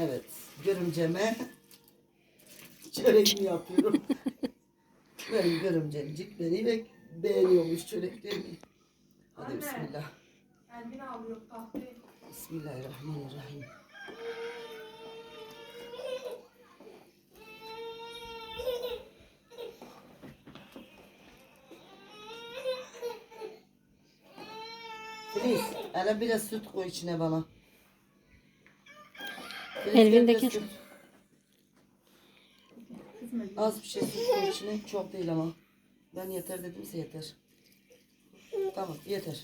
Evet. Görümceme çöreğimi yapıyorum. Benim görümcemcik beni ve beğeniyormuş çöreklerimi. Hadi Anne. bismillah. Elbini alıyor tahtayı. Bismillahirrahmanirrahim. Filiz, hele biraz süt koy içine bana. Süt. Az bir şey süt koy içine, çok değil ama. Ben yeter dedimse yeter. Tamam, yeter.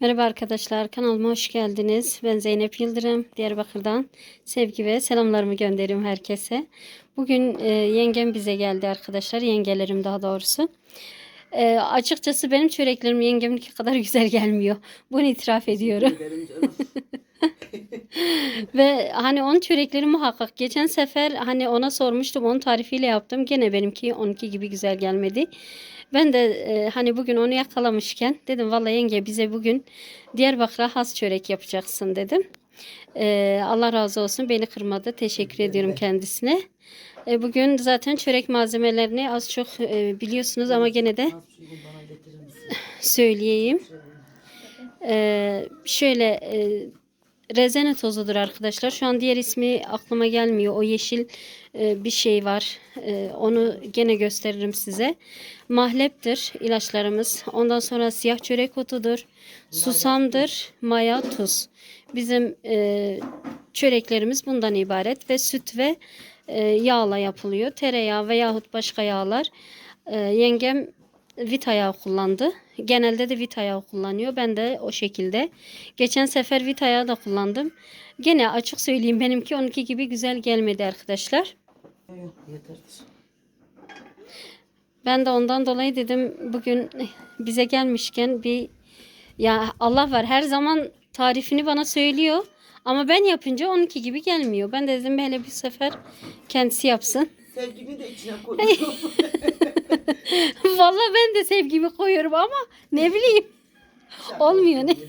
Merhaba arkadaşlar, kanalıma hoş geldiniz. Ben Zeynep Yıldırım, Diyarbakır'dan sevgi ve selamlarımı gönderiyorum herkese. Bugün e, yengem bize geldi arkadaşlar, yengelerim daha doğrusu. E, açıkçası benim çöreklerim yengeminki kadar güzel gelmiyor. Bunu itiraf ediyorum. Ve hani onun çörekleri muhakkak. Geçen sefer hani ona sormuştum, onun tarifiyle yaptım. Gene benimki onunki gibi güzel gelmedi. Ben de e, hani bugün onu yakalamışken dedim vallahi yenge bize bugün Diyarbakır'a has çörek yapacaksın dedim. E, Allah razı olsun beni kırmadı. Teşekkür ediyorum kendisine. E, bugün zaten çörek malzemelerini az çok e, biliyorsunuz ama gene de söyleyeyim. Ee, şöyle e, rezene tozudur arkadaşlar. Şu an diğer ismi aklıma gelmiyor. O yeşil e, bir şey var. E, onu gene gösteririm size. Mahleptir ilaçlarımız. Ondan sonra siyah çörek otudur. Susamdır. Maya, tuz. Bizim e, çöreklerimiz bundan ibaret ve süt ve e, yağla yapılıyor. Tereyağı veyahut başka yağlar. E, yengem vita yağı kullandı. Genelde de vita yağı kullanıyor. Ben de o şekilde. Geçen sefer vita yağı da kullandım. Gene açık söyleyeyim benimki onunki gibi güzel gelmedi arkadaşlar. Ben de ondan dolayı dedim bugün bize gelmişken bir ya Allah var her zaman tarifini bana söylüyor. Ama ben yapınca onunki gibi gelmiyor. Ben de dedim hele bir sefer kendisi yapsın. Sevgimi de içine koyuyorum. Vallahi ben de sevgimi koyuyorum ama ne bileyim olmuyor ne.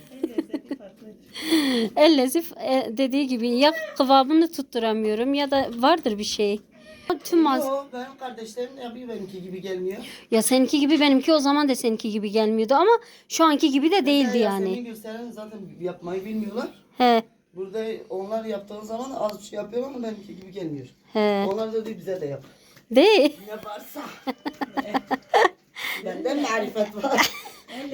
El lezif e, dediği gibi ya kıvamını tutturamıyorum ya da vardır bir şey. Tüm Yok, benim kardeşlerim de yapıyor benimki gibi gelmiyor. ya seninki gibi benimki o zaman da seninki gibi gelmiyordu ama şu anki gibi de değildi yani. Yasemin gösteren zaten yapmayı bilmiyorlar. He Burada onlar yaptığın zaman az bir şey yapıyor ama benimki gibi gelmiyor. he. Onlar da diyor bize de yap. De Ne varsa. Bende marifet var.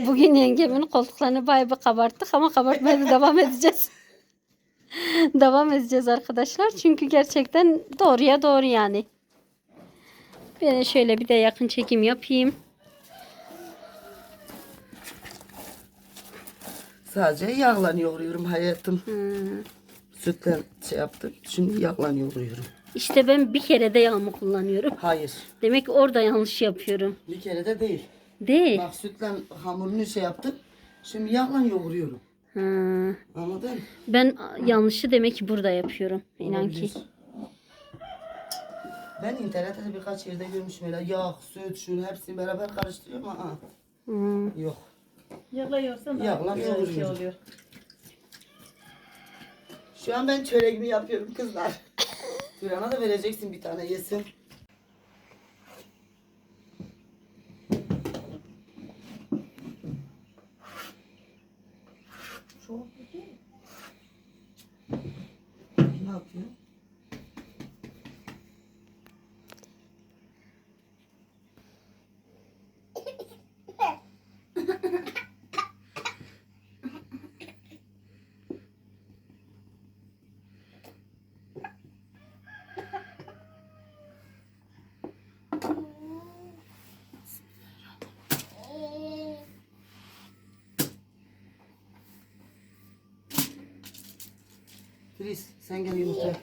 bugün yengemin koltuklarını bayağı bir kabarttık ama kabartmaya da devam edeceğiz. devam edeceğiz arkadaşlar. Çünkü gerçekten doğruya doğru yani. Ben şöyle bir de yakın çekim yapayım. Sadece yağla yoğuruyorum hayatım. Hmm. Sütle şey yaptım. Şimdi yağla yoğuruyorum. İşte ben bir kere de yağ mı kullanıyorum. Hayır. Demek ki orada yanlış yapıyorum. Bir kere de değil. Değil. Bak sütle hamurunu şey yaptım. Şimdi yağla yoğuruyorum. Ha. Anladın? Ben yanlışı demek ki burada yapıyorum. İnan ki. Ben internette de birkaç yerde görmüşüm öyle yağ, süt, şunu hepsini beraber karıştırıyorum ama aa, Hmm. yok. Yağlıyorsan Yağla güzel bir şey oluyor. Şu an ben çöreğimi yapıyorum kızlar. Duran'a da vereceksin bir tane yesin. Ne yapıyor? Filiz sen gel yumurta.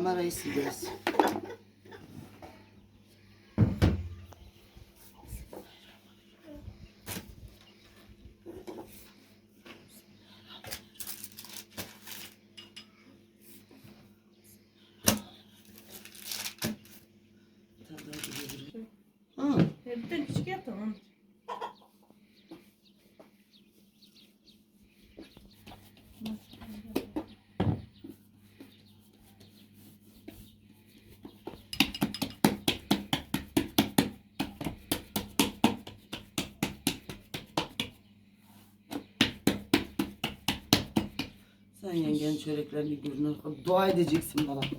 Yap. Kamerayı sileriz. Ha, Bir de küçük yaptım onu. Sen yengen çöreklerini görünür. Dua edeceksin bana.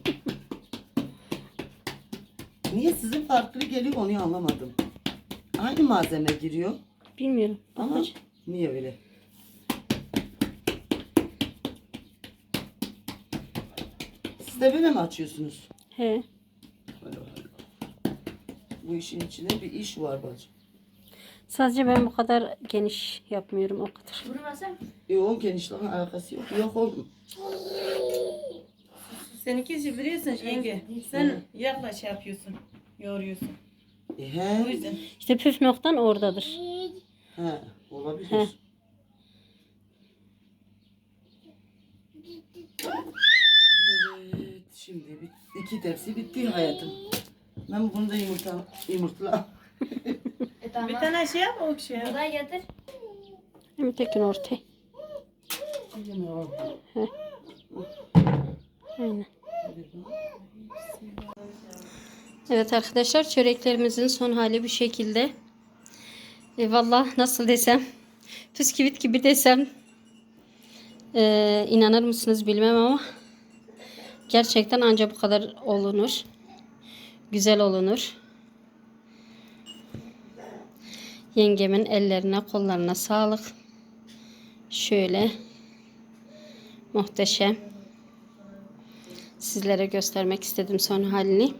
Niye sizin farklı geliyor onu anlamadım. Aynı malzeme giriyor Bilmiyorum. ama Bakacağım. niye öyle? Siz de böyle mi açıyorsunuz? He. Böyle böyle. Bu işin içinde bir iş var bacım. Sadece ben bu kadar geniş yapmıyorum o kadar. Vurmasam. Yok genişliğin alakası yok. Yok oğlum. Seninki işi biliyorsun yenge. Sen yaklaş şey yapıyorsun. Yoğuruyorsun. E, O he. yüzden. İşte püf noktan oradadır. He. Olabilir. He. Evet. Şimdi iki tepsi bitti hayatım. Ben bunu da yumurta, yumurtla. E. Bir tane şey yap o şey yap. Buradan getir. Hem tekin ortaya. Aynen. Evet arkadaşlar çöreklerimizin son hali bu şekilde. E, Valla nasıl desem püsküvit gibi desem e, inanır mısınız bilmem ama gerçekten anca bu kadar olunur. Güzel olunur. Yengemin ellerine kollarına sağlık. Şöyle muhteşem. Sizlere göstermek istedim son halini.